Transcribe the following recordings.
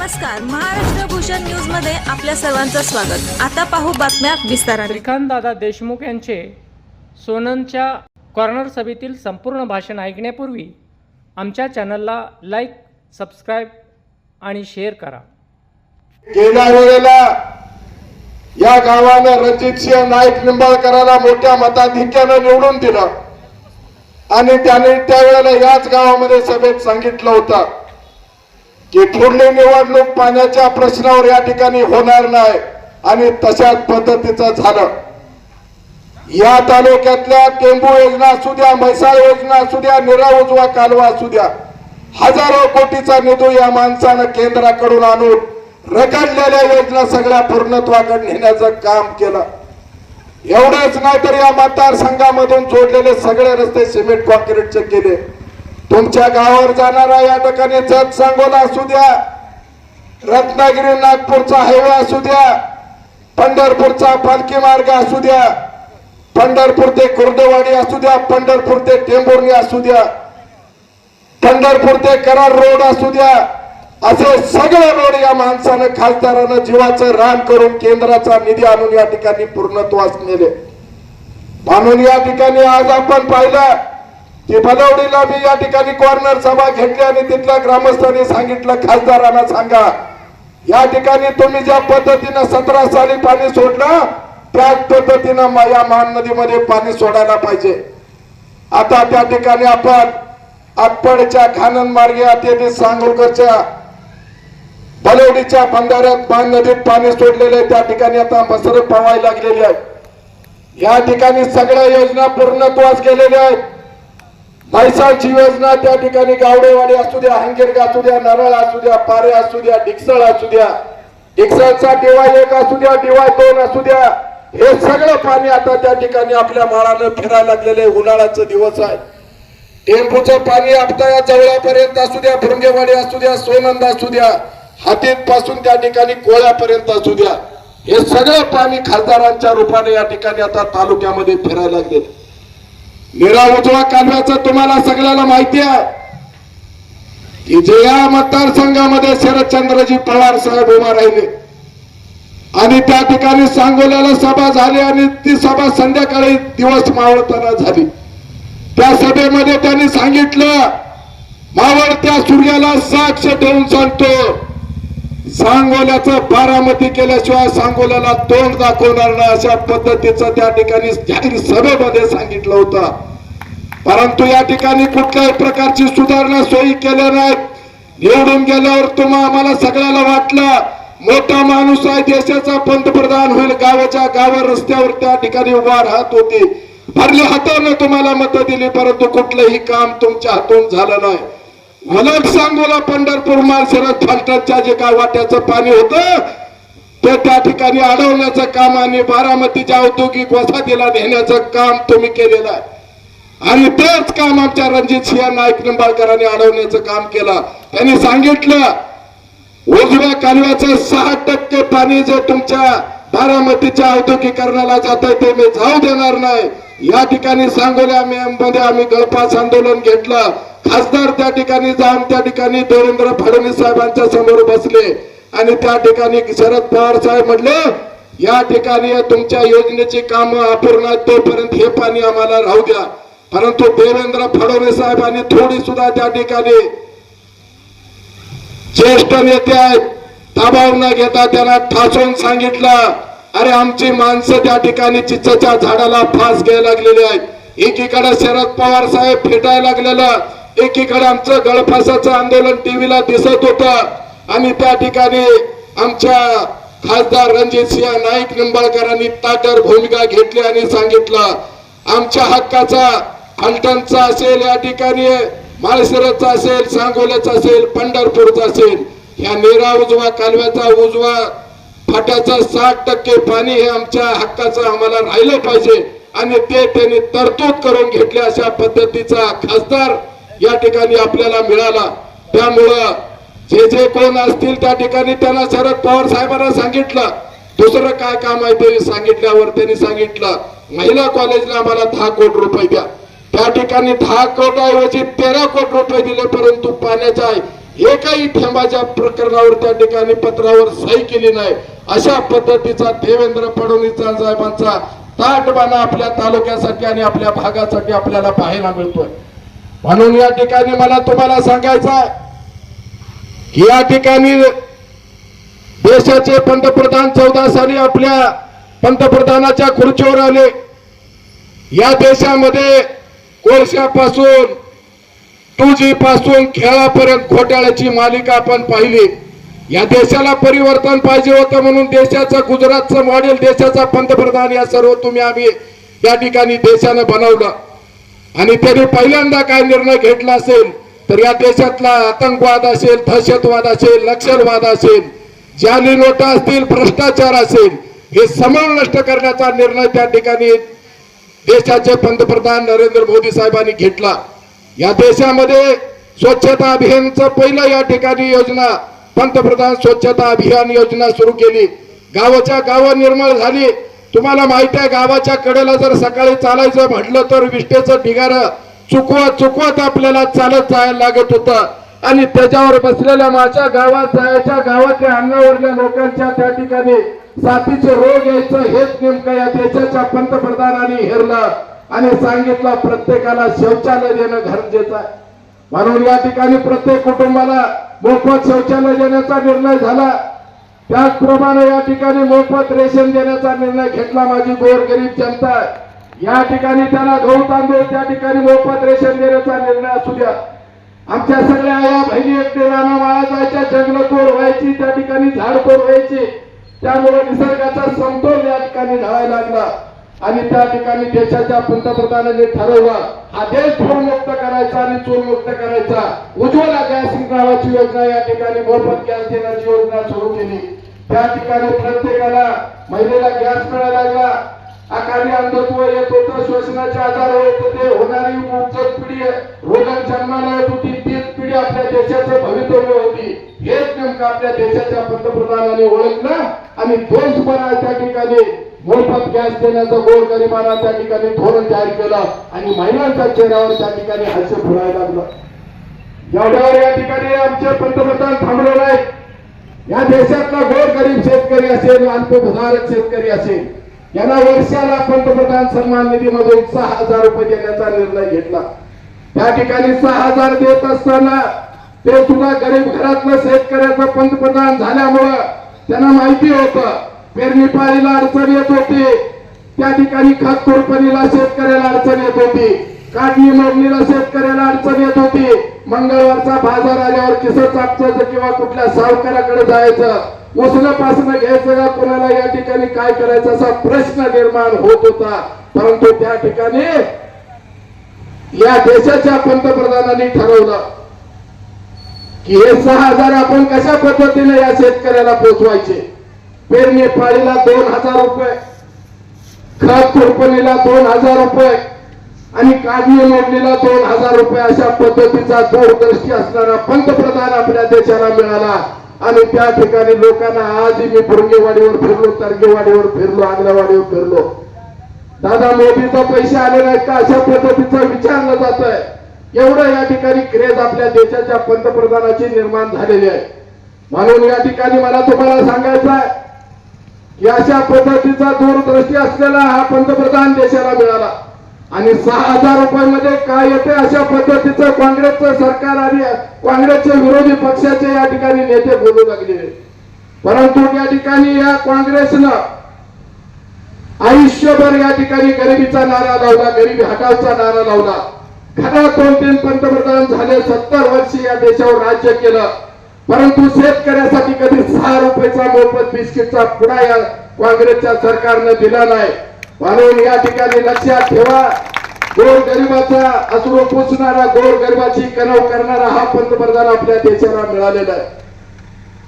नमस्कार. महाराष्ट्र भूषण न्यूजमध्ये आपल्या सर्वांचं स्वागत. आता पाहू बातम्या विस्ताराने. श्रीकांतदादा देशमुख यांचे सोननच्या कॉर्नर सभेतील संपूर्ण भाषण ऐकण्यापूर्वी आमच्या चॅनलला लाईक सबस्क्राईब आणि शेअर करा. गेल्या वेळेला या गावानं रणजितसिंह नाईक निंबाळकराला मोठ्या मताधिक्यानं निवडून दिलं. आणि त्याने त्यावेळेला याच गावामध्ये सभेत सांगितलं होतं. की पुढली निवडणूक पाण्याच्या प्रश्नावर या ठिकाणी होणार नाही. आणि तशाच पद्धतीचं झालं. या तालुक्यातल्या टेंबू योजना असू द्या म्हैसाळ योजना असू द्या निरा उजवा कालवा असू द्या हजारो कोटीचा निधी या माणसानं केंद्राकडून आणून रखडलेल्या योजना सगळ्या पूर्णत्वाकडे नेण्याचं काम केलं. एवढंच नाही तर या मतदारसंघामधून जोडलेले सगळे रस्ते सिमेंट कॉन्क्रीटचे केले. तुमच्या गावावर जाणारा या ठिकाणी जत सांगोला असू द्या रत्नागिरी नागपूरचा हायवे असू द्या पंढरपूरचा पालखी मार्ग असू द्या पंढरपूर ते कुर्डवाडी असू द्या पंढरपूर ते टेंभुर्णी असू द्या पंढरपूर ते कराड रोड असू द्या असे सगळे रोड या माणसानं खासदारानं जीवाचं रान करून केंद्राचा निधी आणून या ठिकाणी पूर्णत्वास नेले. म्हणून या ठिकाणी आज आपण पाहिलं की भदवडीला मी या ठिकाणी कॉर्नर सभा घेतली आणि तिथल्या ग्रामस्थांनी सांगितलं खासदारांना सांगा. या ठिकाणी तुम्ही ज्या पद्धतीनं सतरा साली पाणी सोडलं त्याच पद्धतीनं या महानदीमध्ये पाणी सोडायला पाहिजे. आता त्या ठिकाणी आपण आपडच्या खानन मार्गे अत्यधिक सांगोलकरच्या बलवडीच्या बंधाऱ्यात महान नदीत पाणी सोडलेले आहे. त्या ठिकाणी आता मसर पवायला लागलेली आहे. या ठिकाणी सगळ्या योजना पूर्णत्वास गेलेल्या आहेत. म्हैसाळची योजना त्या ठिकाणी गावडेवाडी असू द्या हंगेरग असू द्या नरळ असू द्या पारे असू द्या डिक्सळ असू द्या. डिक्सळचा डिवाय एक असू द्या डिवाय दोन असू द्या. हे सगळं पाणी आता त्या ठिकाणी आपल्या माळानं फिरायला लागलेले उन्हाळ्याचा दिवस आहे. टेम्पूचं पाणी आपटा जवळापर्यंत असू द्या भृंगेवाडी असू द्या सोनंद असू द्या हातीत पासून त्या ठिकाणी कोळ्यापर्यंत असू द्या. हे सगळं पाणी खासदारांच्या रूपाने या ठिकाणी आता तालुक्यामध्ये फिरायला लागलेलं निरा उजवा कालव्याचं तुम्हाला सगळ्याला माहिती आहे की जे या मतदारसंघामध्ये शरदचंद्रजी पवार साहेब उभा राहिले. आणि त्या ठिकाणी सांगोल्याला सभा झाली आणि ती सभा संध्याकाळी दिवस मावळताना झाली. त्या सभेमध्ये त्यांनी सांगितलं मावळत्या सूर्याला साक्ष ठेवून सांगतो. सांगोल्याचं बारामती केल्याशिवाय सांगोल्याला तोंड दाखवणार नाही अशा पद्धतीचं त्या ठिकाणी जाहीर सभेमध्ये सांगितलं होतं. परंतु या ठिकाणी कुठल्याही प्रकारची सुधारणा सोयी केल्या नाहीत. निवडून गेल्यावर तुम्हा आम्हाला सगळ्याला वाटलं मोठा माणूस आहे देशाचा पंतप्रधान होईल गावाच्या गावा रस्त्यावर त्या ठिकाणी उभा राहत होती. भरल्या हातानं तुम्हाला मतं दिली परंतु कुठलंही काम तुमच्या हातून झालं नाही. अलग सांगोला पंढरपूर मालशरद फालटणच्या जे काय वाट्याचं पाणी होतं ते त्या ठिकाणी अडवण्याचं काम आणि बारामतीच्या औद्योगिक वसाहतीला नेण्याचं काम तुम्ही केलेलं आहे. आणि तेच काम आमच्या रणजित सिंह नाईक निंबाळकरांनी अडवण्याचं काम केलं. त्यांनी सांगितलं उजव्या कालव्याचं सहा टक्के पाणी जे तुमच्या बारामतीच्या औद्योगिकरणाला जात आहे ते मी जाऊ देणार नाही. या ठिकाणी सांगोल्या मध्ये आम्ही गळपास आंदोलन घेतलं. खासदार त्या ठिकाणी जाऊन त्या ठिकाणी देवेंद्र फडणवीस साहेबांच्या समोर बसले आणि त्या ठिकाणी शरद पवार साहेब म्हटले या ठिकाणी तुमच्या योजनेची कामं अपूर्ण आहेत तोपर्यंत हे पाणी आम्हाला राहू द्या. परंतु देवेंद्र फडणवीस साहेबांनी थोडी सुद्धा त्या ठिकाणी ज्येष्ठ नेते आहेत दबाव न घेता त्यांना ठासून सांगितलं अरे आमची माणसं त्या ठिकाणी चिंचच्या झाडाला फास घ्यायला लागलेली आहेत. एकीकडे शरद पवार साहेब फेटायला लागलेलं एकीकडे आमचं गळफासाचं आंदोलन टीव्हीला दिसत होत आणि त्या ठिकाणी आमच्या खासदार रणजित सिंह नाईक निंबाळकरांनी ताटर भूमिका घेतली आणि सांगितलं आमच्या हक्काचा फलटणचा असेल या ठिकाणी माळशिरसचा असेल सांगोल्याचा असेल पंढरपूरचा असेल ह्या नेरा उजवा कालव्याचा उजवा फाट्याचा साठ टक्के पाणी हे आमच्या हक्काचं आम्हाला राहिलं पाहिजे आणि ते त्यांनी तरतूद करून घेतले अशा पद्धतीचा खासदार या ठिकाणी आपल्याला मिळाला. त्यामुळं जे जे कोण असतील त्या ठिकाणी त्यांना शरद पवार साहेबांना सांगितलं. दुसरं काय काम आहे ते सांगितल्यावर त्यांनी सांगितलं. महिला कॉलेजला आम्हाला दहा कोटी रुपये द्या. त्या ठिकाणी दहा कोटाऐवजी तेरा कोटी रुपये दिले परंतु पाण्याच्या एकही थेंबाच्या प्रकरणावर त्या ठिकाणी पत्रावर सही केली नाही. अशा पद्धतीचा देवेंद्र फडणवीस साहेबांचा ताटबाणा आपल्या तालुक्यासाठी आणि आपल्या भागासाठी आपल्याला पाहायला मिळतोय. म्हणून या ठिकाणी मला तुम्हाला सांगायचं आहे की या ठिकाणी देशाचे पंतप्रधान चौदा साली आपल्या पंतप्रधानाच्या खुर्चीवर आले. या देशामध्ये कोळशापासून टू जी पासून खेळापर्यंत घोटाळ्याची मालिका आपण पाहिली. या देशाला परिवर्तन पाहिजे होतं म्हणून देशाचं गुजरातचं मॉडेल देशाचा पंतप्रधान या सर्व तुम्ही आम्ही या ठिकाणी देशानं बनवलं. आणि त्यांनी पहिल्यांदा काय निर्णय घेतला असेल तर या देशातला आतंकवाद असेल दहशतवाद असेल नक्षलवाद असेल जाली नोटा असतील भ्रष्टाचार असेल हे समूळ नष्ट करण्याचा निर्णय त्या ठिकाणी देशाचे पंतप्रधान नरेंद्र मोदी साहेबांनी घेतला. या देशामध्ये स्वच्छता अभियानचं पहिलं या ठिकाणी योजना पंतप्रधान स्वच्छता अभियान योजना सुरू केली. गावाच्या गावं निर्मळ झाली. तुम्हाला माहिती आहे गावाच्या कडेला जर सकाळी चालायचं म्हटलं तर विष्ठेचं ढिगार चुकवत चुकवत आपल्याला चालत जायला लागत होतं. आणि त्याच्यावर बसलेल्या माझ्या गावात जायच्या गावातल्या अन्नावरल्या लोकांच्या त्या ठिकाणी साथीचे रोग यायचं हेच नेमकं या देशाच्या पंतप्रधानांनी हेरलं. आणि सांगितलं प्रत्येकाला शौचालय देणं गरजेचं आहे. म्हणून या ठिकाणी प्रत्येक कुटुंबाला मोफत शौचालय देण्याचा निर्णय झाला. त्याचप्रमाणे या ठिकाणी मोफत रेशन देण्याचा निर्णय घेतला माझी गोरगरीब जनता. या ठिकाणी त्याला गहू तांदूळ त्या ठिकाणी मोफत रेशन देण्याचा निर्णय असू द्या. आमच्या सगळ्या आया बहिणी एकटे राणा माळा जायच्या जंगलतोड व्हायची त्या ठिकाणी झाडतोड व्हायची त्यामुळे निसर्गाचा समतोल या ठिकाणी ढळायला लागला. आणि त्या ठिकाणी देशाच्या पंतप्रधानांनी ठरवलं हा देश धूरमुक्त करायचा आणि चोरमुक्त करायचा. उज्ज्वला गॅस नावाची योजना या ठिकाणी मोफत गॅस देण्याची योजना सुरू केली. त्या ठिकाणी प्रत्येकाला महिलेला गॅस मिळायला लागला आकारी अंधत्व येत होतं श्वसनाचे आजार होत होते होणारी उपजत पिढी रोगात जन्माला येत होती तीच पिढी आपल्या देशाचं भवितव्य होती. हेच नेमकं आपल्या देशाच्या पंतप्रधानाने ओळखलं आणि देशभर त्या ठिकाणी मोफत गॅस देण्याचं गोरगरिबांना त्या ठिकाणी धोरण जाहीर केलं आणि महिलांच्या चेहऱ्यावर त्या ठिकाणी हास्य फुलायला लागलं. एवढ्यावर या ठिकाणी आमचे पंतप्रधान थांबले नाहीत या देशातला गोर गरीब शेतकरी असेल अल्पभूधारक शेतकरी असेल यांना वर्षाला पंतप्रधान सन्मान निधीमधून सहा हजार रुपये देण्याचा निर्णय घेतला. त्या ठिकाणी सहा हजार देत असताना ते सुद्धा गरीब घरातलं शेतकऱ्याचं पंतप्रधान झाल्यामुळं त्यांना माहिती होतं. पेरणी पाळीला अडचण येत होती. त्या ठिकाणी खत कोरपणीला शेतकऱ्याला अडचण येत होती. काढणी मोडणीला शेतकऱ्याला अडचण येत होती. मंगळवारचा बाजार आल्यावर किस चापचायचं किंवा कुठल्या सावकाराकडे जायचं उसणं घ्यायचं का कोणाला? या ठिकाणी काय करायचं असा प्रश्न निर्माण होत होता. परंतु त्या ठिकाणी या देशाच्या पंतप्रधानांनी ठरवलं की हे सहा हजार आपण कशा पद्धतीने या शेतकऱ्याला पोचवायचे? पेरणी पाळीला दोन हजार रुपये खत खुरपणीला दोन हजार रुपये आणि काजवी मोडणीला दोन हजार रुपये अशा पद्धतीचा दूरदृष्टी असणारा पंतप्रधान आपल्या देशाला मिळाला. आणि त्या ठिकाणी लोकांना आजही मी भुरंगेवाडीवर फिरलो तरगेवाडीवर फिरलो आंगणवाडीवर फिरलो. दादा मोदीचा पैसे आले नाहीत का? अशा पद्धतीचा विचारलं जात आहे एवढं या ठिकाणी क्रेज आपल्या देशाच्या पंतप्रधानाची निर्माण झालेली आहे. म्हणून या ठिकाणी मला तुम्हाला सांगायचं आहे की अशा पद्धतीचा दूरदृष्टी असलेला हा पंतप्रधान देशाला मिळाला. आणि सहा हजार रुपयामध्ये काय येते अशा पद्धतीचं काँग्रेसचं सरकार आणि काँग्रेसचे विरोधी पक्षाचे या ठिकाणी नेते बोलू लागले. परंतु या ठिकाणी या काँग्रेसनं आयुष्यभर या ठिकाणी गरिबीचा नारा लावला गरिबी हटावचा नारा लावला. घरात दोन तीन पंतप्रधान झाले सत्तर वर्ष या देशावर राज्य केलं. परंतु शेतकऱ्यासाठी कधी सहा रुपयाचा मोफत बिस्किटचा पुडा या काँग्रेसच्या सरकारनं दिला नाही. म्हणून या ठिकाणी लक्षात ठेवा गोर गरिबाचा अश्रू पोचणारा गोर गरिबाची कणव करणारा हा पंतप्रधान आपल्या देशाला मिळालेला आहे.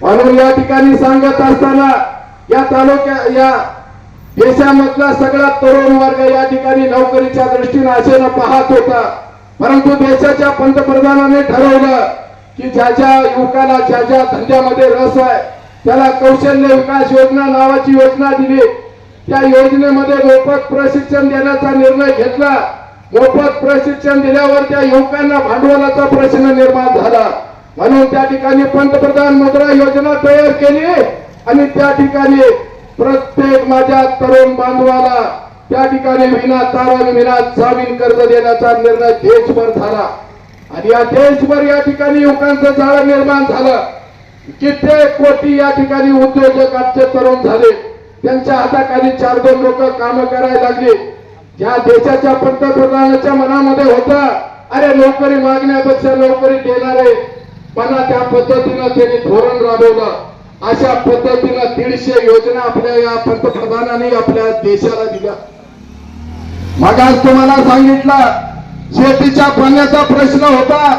म्हणून या ठिकाणी सांगत असताना या तालुक्या या देशामधला सगळा तरुण वर्ग या ठिकाणी नोकरीच्या दृष्टीने आशेनं पाहत होता. परंतु देशाच्या पंतप्रधानाने ठरवलं की ज्या ज्या युवकाला ज्या ज्या धंद्यामध्ये रस आहे त्याला कौशल्य विकास योजना नावाची योजना दिली. त्या योजनेमध्ये मोफत प्रशिक्षण देण्याचा निर्णय घेतला. मोफत प्रशिक्षण दिल्यावर त्या युवकांना भांडवलाचा प्रश्न निर्माण झाला. म्हणून त्या ठिकाणी पंतप्रधान मुद्रा योजना तयार केली आणि त्या ठिकाणी प्रत्येक माझ्या तरुण बांधवाला त्या ठिकाणी विना तारण विना जामीन कर्ज देण्याचा निर्णय देशभर झाला. आणि या देशभर या ठिकाणी युवकांचं जाळं निर्माण झालं. कित्येक कोटी या ठिकाणी उद्योजक आजचे तरुण झाले. त्यांच्या हाताखाली चार दोन लोक काम करायला लागले. ज्या देशाच्या पंतप्रधानाच्या मनामध्ये होता अरे नोकरी मागण्यापेक्षा नोकरी देणारे पण त्या पद्धतीनं त्यांनी धोरण राबवलं. अशा पद्धतीनं दीडशे योजना आपल्या या पंतप्रधानांनी आपल्या देशाला दिल्या. मागास तुम्हाला सांगितलं शेतीच्या पाण्याचा प्रश्न होता.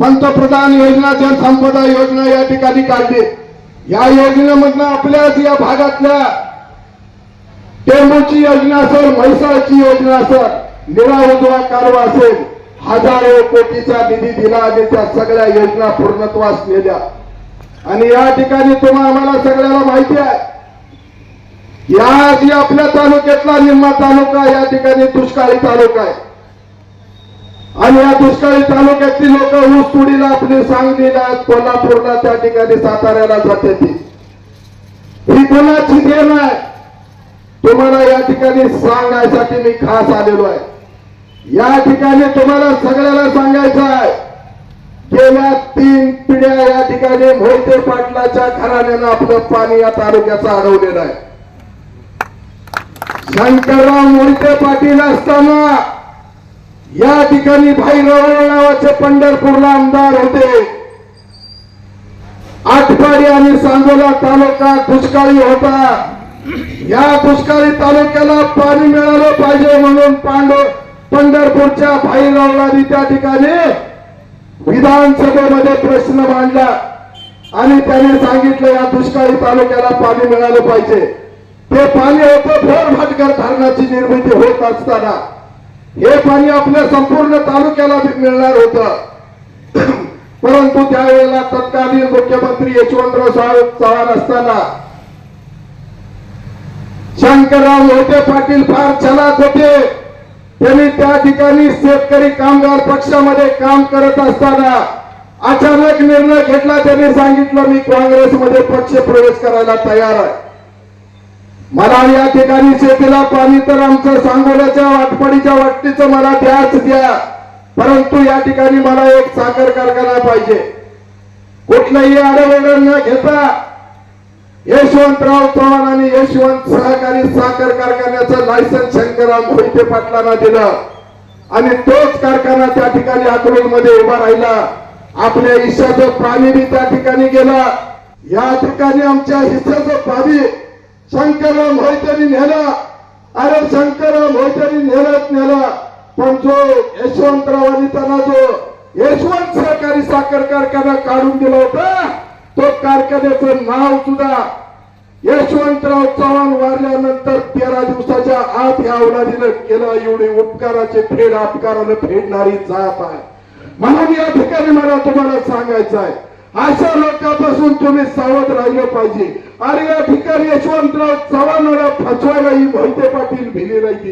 पंतप्रधान योजना जनसंपदा योजना या ठिकाणी काढली. या योजनेमधनं आपल्याच या भागातल्या टेंबूची योजना असेल म्हैसाळची योजना असेल निळा उजवा कारवा असेल हजारो कोटीचा निधी दिला आणि त्या सगळ्या योजना पूर्णत्वास नेल्या. आणि या ठिकाणी तुम्हा आम्हाला सगळ्याला माहिती आहे. या आपल्या तालुक्यातला निम्मा तालुका या ठिकाणी दुष्काळी तालुका आहे. आणि या दुष्काळी तालुक्यातली लोक ऊस तुडीला आपली सांगलीला कोल्हापूरला त्या ठिकाणी साताऱ्याला जाते ती. ही कोणाची देण आहे? तुम्हाला या ठिकाणी सांगण्यासाठी मी खास आलेलो आहे. या ठिकाणी तुम्हाला सगळ्याला सांगायचं आहे. गेल्या तीन पिढ्या या ठिकाणी मोहिते पाटलाच्या घराण्यानं आपलं पाणी या तालुक्याचं अडवलेलं आहे. शंकरराव मोहिते पाटील असताना या ठिकाणी भाई रवळ नावाचे पंढरपूरला आमदार होते. आठवाडी आणि सांगोला तालुका दुष्काळी होता. या दुष्काळी तालुक्याला पाणी मिळालं पाहिजे म्हणून पांडव पंढरपूरच्या भाई भाईरावलांनी त्या ठिकाणी विधानसभेमध्ये प्रश्न मांडला. आणि त्याने सांगितलं या दुष्काळी तालुक्याला पाणी मिळालं पाहिजे. ते पाणी होतं भोरभाटकर धरणाची निर्मिती होत असताना. हे पाणी आपल्या संपूर्ण तालुक्याला मिळणार होत. परंतु त्यावेळेला तत्कालीन मुख्यमंत्री यशवंतराव साहेब चव्हाण असताना शंकरराव लोटे पाटील फार चलात होते. त्यांनी त्या ठिकाणी शेतकरी कामगार पक्षामध्ये काम करत असताना अचानक निर्णय घेतला. त्यांनी सांगितलं मी काँग्रेसमध्ये पक्ष प्रवेश करायला तयार आहे. मला या ठिकाणी शेतीला पाणी तर आमचं सांगोल्याच्या वाटपाडीच्या वाटणीचं मला द्याच द्या. परंतु या ठिकाणी मला एक साखर कारखाना पाहिजे. कुठलंही आडवडण न घेता यशवंतराव चव्हाण आणि यशवंत सहकारी साखर कारखान्याचं लायसन शंकरराव मोहिते पाटलांना दिलं. आणि तोच कारखाना त्या ठिकाणी अकलूजमध्ये उभा राहिला. आपल्या हिश्श्याचं पाणी त्या ठिकाणी गेला. या ठिकाणी आमच्या हिस्साचं पाणी शंकरराव मोहित्यांनी नेला. अरे शंकरराव मोहित्यांनी नेलंच नेला. पण जो यशवंतरावांनी त्यांना जो यशवंत सहकारी साखर कारखाना काढून दिला होता तो कारखान्याचं नाव सुद्धा यशवंतराव चव्हाण वारल्यानंतर तेरा दिवसाच्या आत या अवलादीनं केलं. एवढी उपकाराचे फेड अपकारानं फेडणारी जात आहे. म्हणून या ठिकाणी मला तुम्हाला सांगायचं आहे. अशा लोकांपासून तुम्ही सावध राहिलं पाहिजे. अरे या ठिकाणी यशवंतराव चव्हाणला फसवायला ही मोहिते पाटील भिली राहिली.